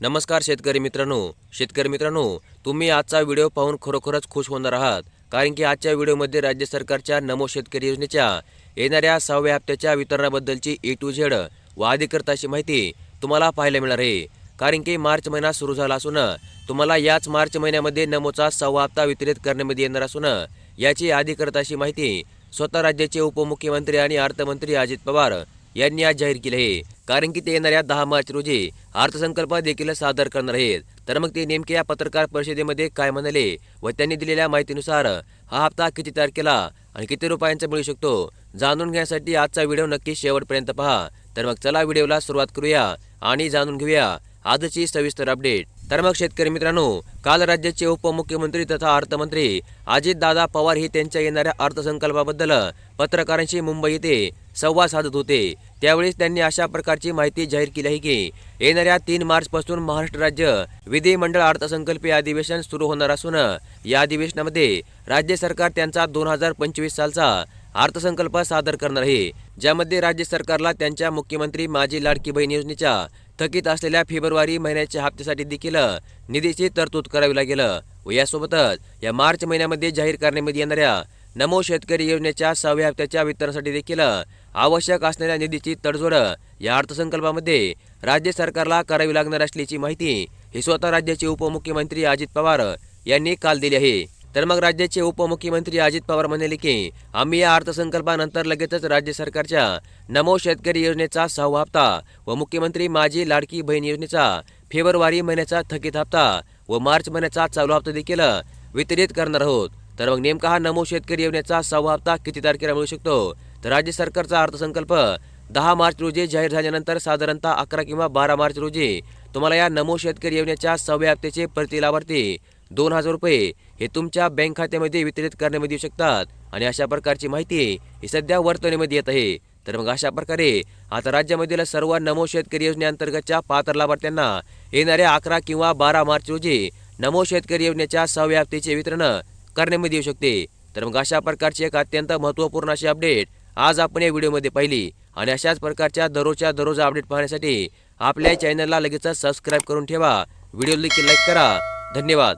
नमस्कार शेतकरी मित्रांनो. शेतकरी मित्रांनो तुम्ही आजचा व्हिडिओ पाहून खरोखरच खुश होणार आहात. कारण की आजच्या व्हिडिओमध्ये राज्य सरकारच्या नमो शेतकरी योजनेच्या येणाऱ्या सहाव्या हप्त्याच्या वितरणाबद्दलची ए टू झेड व अधिकृत माहिती तुम्हाला पाहायला मिळणार आहे. कारण की मार्च महिना सुरू झाला असून तुम्हाला याच मार्च महिन्यामध्ये नमोचा सहावा हप्ता वितरित करण्यामध्ये येणार असून याची अधिकृत माहिती स्वतः राज्याचे उपमुख्यमंत्री आणि अर्थमंत्री अजित पवार यांनी आज जाहीर केले आहे. कारण की ते येणाऱ्या दहा मार्च रोजी अर्थसंकल्प देखील सादर करणार आहेत. तर मग ते नेमके या पत्रकार परिषदेमध्ये काय म्हणाले व त्यांनी दिलेल्या माहितीनुसार हा हप्ता किती तारखेला आणि किती रुपयांचा मिळू शकतो जाणून घेण्यासाठी आजचा व्हिडिओ नक्की शेवटपर्यंत पहा. तर मग चला व्हिडिओला सुरुवात करूया आणि जाणून घेऊया आजची सविस्तर अपडेट. तर मग शेतकरी मित्रांनो काल राज्याचे उपमुख्यमंत्री तथा अर्थमंत्री अजितदादा पवार हे त्यांच्या येणाऱ्या अर्थसंकल्पाबद्दल पत्रकारांशी मुंबई येथे संवाद साधत होते. त्यावेळेस त्यांनी अशा प्रकारची माहिती जाहीर केली आहे की येणाऱ्या तीन मार्च पासून महाराष्ट्र राज्य विधिमंडळ अर्थसंकल्पीय अधिवेशन सुरू होणार असून या अधिवेशनामध्ये राज्य सरकार त्यांचा दोन हजार पंचवीस सालचा अर्थसंकल्प सादर करणार आहे. ज्यामध्ये राज्य सरकारला त्यांच्या मुख्यमंत्री माझी लाडकी बहीण योजनेच्या थकीत असलेल्या फेब्रुवारी महिन्याच्या हप्त्यासाठी देखील निधीची तरतूद करावी लागेल. व यासोबतच या मार्च महिन्यामध्ये जाहीर करण्यामध्ये येणाऱ्या नमो शेतकरी योजनेच्या सहाव्या हप्त्याच्या वितरणासाठी देखील आवश्यक असणाऱ्या निधीची तडजोड. या अर्थसंकल्पामध्ये राज्य सरकारला करावी लागणार असल्याची माहिती हे स्वतः राज्याचे उपमुख्यमंत्री अजित पवार यांनी काल दिली आहे. तर मग राज्याचे उपमुख्यमंत्री अजित पवार म्हणाले की आम्ही या अर्थसंकल्पानंतर लगेचच राज्य सरकारच्या नमो शेतकरी योजनेचा सहावा हप्ता व मुख्यमंत्री माझी लाडकी बहीण योजनेचा फेब्रुवारी महिन्याचा थकीत हप्ता व मार्च महिन्याचा चालू हप्ता देखील वितरित करणार आहोत. तर मग नेमका हा नमो शेतकरी योजनेचा सहावा हप्ता किती तारखेला मिळू शकतो? तर राज्य सरकारचा अर्थसंकल्प दहा मार्च रोजी जाहीर झाल्यानंतर साधारणतः अकरा किंवा बारा मार्च रोजी तुम्हाला या नमो शेतकरी योजनेच्या सहाव्या हप्त्याचे प्रति लाभार्थी दोन हजार रुपये हे तुमच्या बँक खात्यामध्ये वितरित करण्यामध्ये येऊ शकतात. आणि अशा प्रकारची माहिती ही सध्या वर्तवणीमध्ये येत आहे. तर मग अशा प्रकारे आता राज्यामधील सर्व नमो शेतकरी योजनेअंतर्गतच्या पात्र लाभार्थ्यांना येणाऱ्या अकरा किंवा बारा मार्च रोजी नमो शेतकरी योजनेच्या सहाव्या हप्त्याचे वितरण करण्यामध्ये येऊ शकते. तर मग अशा प्रकारची एक अत्यंत महत्त्वपूर्ण अशी अपडेट आज आपण या व्हिडिओमध्ये पाहिली आणि अशाच प्रकारच्या दररोजच्या दररोज अपडेट पाहण्यासाठी आपल्या चॅनलला लगेचच सबस्क्राईब करून ठेवा. व्हिडिओ देखील लाईक करा. धन्यवाद.